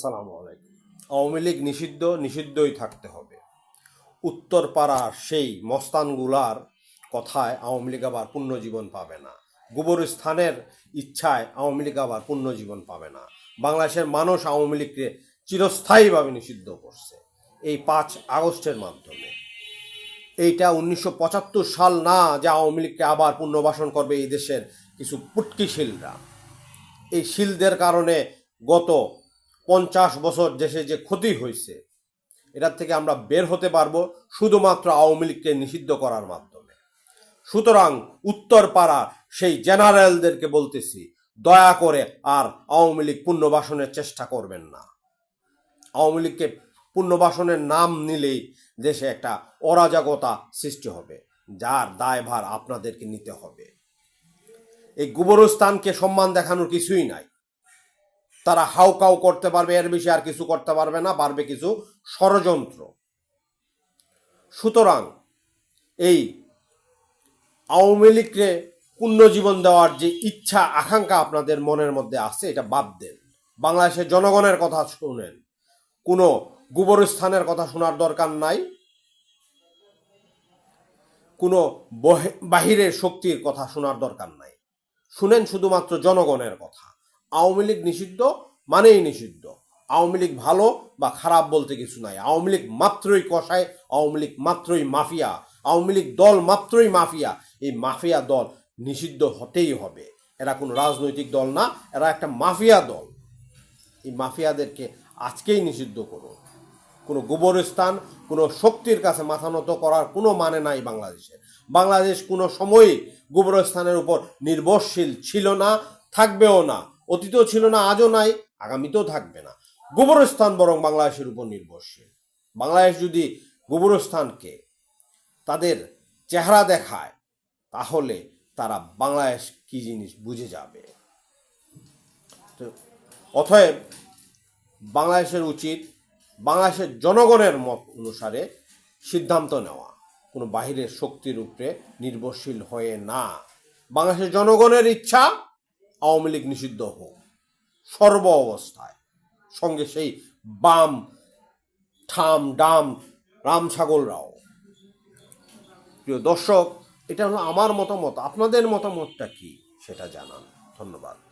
আসসালামু আলাইকুম। আওয়ামী লীগ নিষিদ্ধ, নিষিদ্ধই থাকতে হবে। উত্তরপাড়ার সেই মস্তানগুলার কথায় আওয়ামী লীগ আবার পুণ্যজীবন পাবে না। গোবরস্থানের ইচ্ছায় আওয়ামী লীগ আবার পুণ্যজীবন পাবে না। বাংলাদেশের মানুষ আওয়ামী লীগকে চিরস্থায়ীভাবে নিষিদ্ধ করছে এই পাঁচ আগস্টের মাধ্যমে। এইটা উনিশশো পঁচাত্তর সাল না যে আওয়ামী লীগকে আবার পুনর্বাসন করবে এই দেশের কিছু পুটকিশীলরা। এই শিলদের কারণে গত পঞ্চাশ বছর দেশে যে ক্ষতি হয়েছে, এটার থেকে আমরা বের হতে পারব শুধুমাত্র আওয়ামী লীগকে নিষিদ্ধ করার মাধ্যমে। সুতরাং উত্তরপাড়া সেই জেনারেলদেরকে বলতেছি, দয়া করে আর আওয়ামী লীগ পুনর্বাসনের চেষ্টা করবেন না। আওয়ামী লীগকে পুনর্বাসনের নাম নিলেই দেশে একটা অরাজকতা সৃষ্টি হবে, যার দায়ভার আপনাদেরকে নিতে হবে। এই গোবরস্থানকে সম্মান দেখানোর কিছুই নাই। তারা হাউকাউ করতে পারবে, এর বেশি আর কিছু করতে পারবে না, পারবে কিছু ষড়যন্ত্র। সুতরাং এই আওয়ামী লীগকে পুণ্যজীবন দেওয়ার যে ইচ্ছা, আকাঙ্ক্ষা আপনাদের মনের মধ্যে আছে, এটা বাদ দেন। বাংলাদেশের জনগণের কথা শুনেন। কোনো গোবরস্থানের কথা শোনার দরকার নাই। কোনো বহে- বাহিরের শক্তির কথা শোনার দরকার নাই। শুনেন শুধুমাত্র জনগণের কথা। আওয়ামী লীগ নিষিদ্ধ মানেই নিষিদ্ধ। আওয়ামী লীগ ভালো বা খারাপ বলতে কিছু নাই। আওয়ামী লীগ মাত্রই কষায়, আওয়ামী লীগ মাত্রই মাফিয়া। আওয়ামী লীগ দল মাত্রই মাফিয়া। এই মাফিয়া দল নিষিদ্ধ হতেই হবে। এরা কোনো রাজনৈতিক দল না, এরা একটা মাফিয়া দল। এই মাফিয়াদেরকে আজকেই নিষিদ্ধ করুন। কোনো গোবরস্থান, কোনো শক্তির কাছে মাথা নত করার কোনো মানে নাই বাংলাদেশে বাংলাদেশ কোনো সময়ই গোবরস্থানের উপর নির্ভরশীল ছিল না, থাকবেও না। অতীতেও ছিল না, আজও নাই, আগামীতেও থাকবে না। গোবরস্থান বরং বাংলাদেশের উপর নির্ভরশীল। বাংলাদেশ যদি গোবরস্থানকে তাদের চেহারা দেখায়, তাহলে তারা বাংলাদেশ কি জিনিস বুঝে যাবে? অতএব বাংলাদেশের উচিত, বাংলাদেশের জনগণের মত অনুসারে সিদ্ধান্ত নেওয়া। কোনো বাহিরের শক্তির উপরে নির্ভরশীল হয়ে না। বাংলাদেশের জনগণের ইচ্ছা আওয়ামী লীগ নিষিদ্ধ হোক। সর্ব অবস্থায়। সঙ্গে সেই বাম, ঠাম, ডাম রাম ছাগলরাও প্রিয় দর্শক, এটা হলো আমার মতামত। আপনাদের মতামতটা কি? সেটা জানান। ধন্যবাদ।